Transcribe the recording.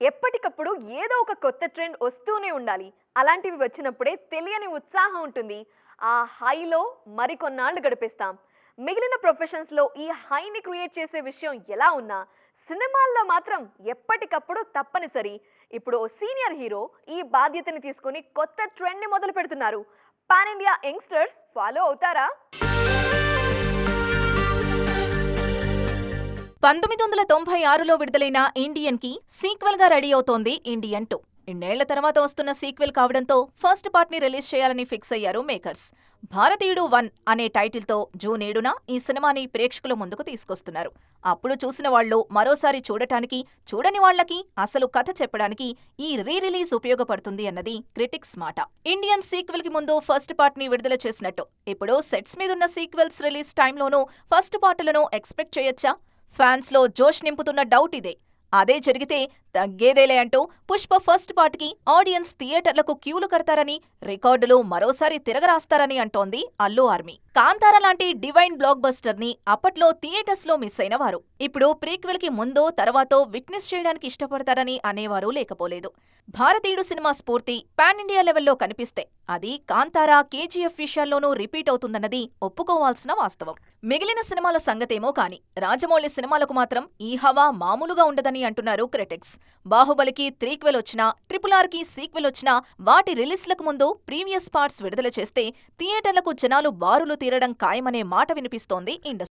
ఎప్పటికప్పుడు ఏదో ఒక కొత్త ట్రెండ్ వస్తూనే ఉండాలి. అలాంటివి వచ్చినప్పుడే తెలియని ఉత్సాహం ఉంటుంది. ఆ హైలో మరికొన్నాళ్ళు గడిపేస్తాం. మిగిలిన ప్రొఫెషన్స్లో ఈ హైని క్రియేట్ చేసే విషయం ఎలా ఉన్నా సినిమాల్లో మాత్రం ఎప్పటికప్పుడు తప్పనిసరి. ఇప్పుడు ఓ సీనియర్ హీరో ఈ బాధ్యతని తీసుకొని కొత్త ట్రెండ్ని మొదలు పెడుతున్నారు పాన్ ఇండియా యంగ్స్టర్స్ ఫాలో అవుతారా? పంతొమ్మిది వందల తొంభై ఆరులో విడుదలైన ఇండియన్కి సీక్వెల్గా రెడీ అవుతోంది ఇండియన్ టూ. ఇన్నేళ్ళ తర్వాత వస్తున్న సీక్వెల్ కావడంతో ఫస్ట్ పార్ట్ని రిలీజ్ చేయాలని ఫిక్స్ అయ్యారు మేకర్స్. భారతీయుడు వన్ అనే టైటిల్తో జూన్ ఏడున ఈ సినిమాని ప్రేక్షకుల ముందుకు తీసుకొస్తున్నారు. అప్పుడు చూసిన వాళ్ళు మరోసారి చూడటానికి చూడని వాళ్ళకి అసలు కథ చెప్పడానికి ఈ రీ రిలీజ్ ఉపయోగపడుతుంది అన్నది క్రిటిక్స్ మాట. ఇండియన్ సీక్వెల్కి ముందు ఫస్ట్ పార్ట్ని విడుదల చేసినట్టు. ఇప్పుడు సెట్స్ మీదున్న సీక్వెల్స్ రిలీజ్ టైంలోనూ ఫస్ట్ పార్టులను ఎక్స్పెక్ట్ చేయొచ్చా? ఫ్యాన్స్లో జోష్ నింపుతున్న డౌట్ ఇదే. అదే జరిగితే తగ్గేదేలే అంటూ పుష్ప ఫస్ట్ పార్ట్కి ఆడియన్స్ థియేటర్లకు క్యూలు కడతారని రికార్డులు మరోసారి తిరగరాస్తారని అంటోంది అల్లు ఆర్మీ. కాంతార లాంటి డివైన్ బ్లాక్ బస్టర్ని అప్పట్లో థియేటర్స్లో మిస్ అయిన వారు. ఇప్పుడు ప్రీక్వెల్కి ముందో తర్వాతో విట్నెస్ చేయడానికి ఇష్టపడతారని అనేవారు లేకపోలేదు. భారతీయుడు సినిమా స్ఫూర్తి పాన్ ఇండియా లెవెల్లో కనిపిస్తే అది కాంతారా కేజీఎఫ్ విషయాల్లోనూ రిపీట్ అవుతుందన్నది ఒప్పుకోవాల్సిన వాస్తవం. మిగిలిన సినిమాల సంగతేమో కాని రాజమౌళి సినిమాలకు మాత్రం ఈ హవా మామూలుగా ఉండదని అంటున్నారు క్రిటిక్స్. బాహుబలికి త్రీక్వెల్ వచ్చినా ట్రిపుల్ సీక్వెల్ వచ్చినా వాటి రిలీజ్లకు ముందు ప్రీవియస్ పార్ట్స్ విడుదల చేస్తే థియేటర్లకు జనాలు బారులు తీరడం ఖాయమనే మాట వినిపిస్తోంది ఇండస్ట్రీ.